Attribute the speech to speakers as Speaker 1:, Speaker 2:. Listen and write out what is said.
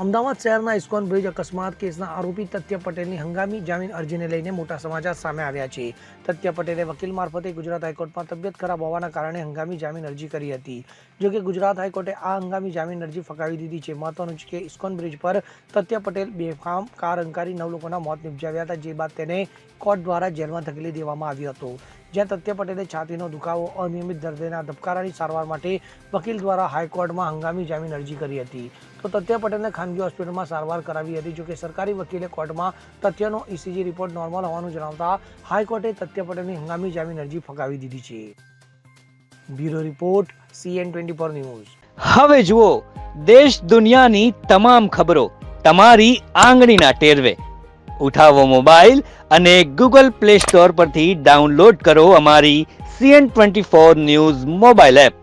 Speaker 1: અમદાવાદ શહેરના ISKCON bridge અકસ્માત કેસના આરોપી તથ્ય પટેલની હંગામી જામીન અરજીને લઈને મોટા સમાચાર સામે આવ્યા છે. તથ્ય પટેલે વકીલ મારફતે ગુજરાત હાઈકોર્ટમાં તબિયત ખરાબ હોવાના કારણે હંગામી જામીન અરજી કરી હતી. જો કે ગુજરાત હાઈકોર્ટે આ હંગામી જામીન અરજી ફગાવી દીધી છે. મહત્વનું છે કે ઇસ્કોન બ્રિજ પર તથ્ય પટેલ બેફામ કાર અંકારી નવ લોકોના મોત નિપજાવ્યા હતા, જે બાદ તેને કોર્ટ દ્વારા જેલમાં ધકેલી દેવામાં આવ્યો હતો. જ્યાં તથ્ય પટેલે છાતીનો દુખાવો, અનિયમિત દર્દીના ધબકારાની સારવાર માટે વકીલ દ્વારા હાઈકોર્ટમાં હંગામી જામીન અરજી કરી હતી. તો તથ્ય પટેલને ખાનગી હોસ્પિટલમાં સારવાર કરાવી હતી, જોકે સરકારી વકીલે કોર્ટમાં તથ્યનો ઇસીજી રિપોર્ટ નોર્મલ હોવાનું જણાવતા હાઈકોર્ટે તથ્ય પટેલની હંગામી જામીન અરજી ફગાવી દીધી છે. Bureau report CN twenty four news.
Speaker 2: હવે જુઓ, દેશ દુનિયાની તમામ ખબરો તમારી આંગળીના ટેરવે. ઉઠાવો મોબાઈલ અને ગૂગલ પ્લે સ્ટોર પરથી ડાઉનલોડ કરો અમારી CN twenty four news mobile app.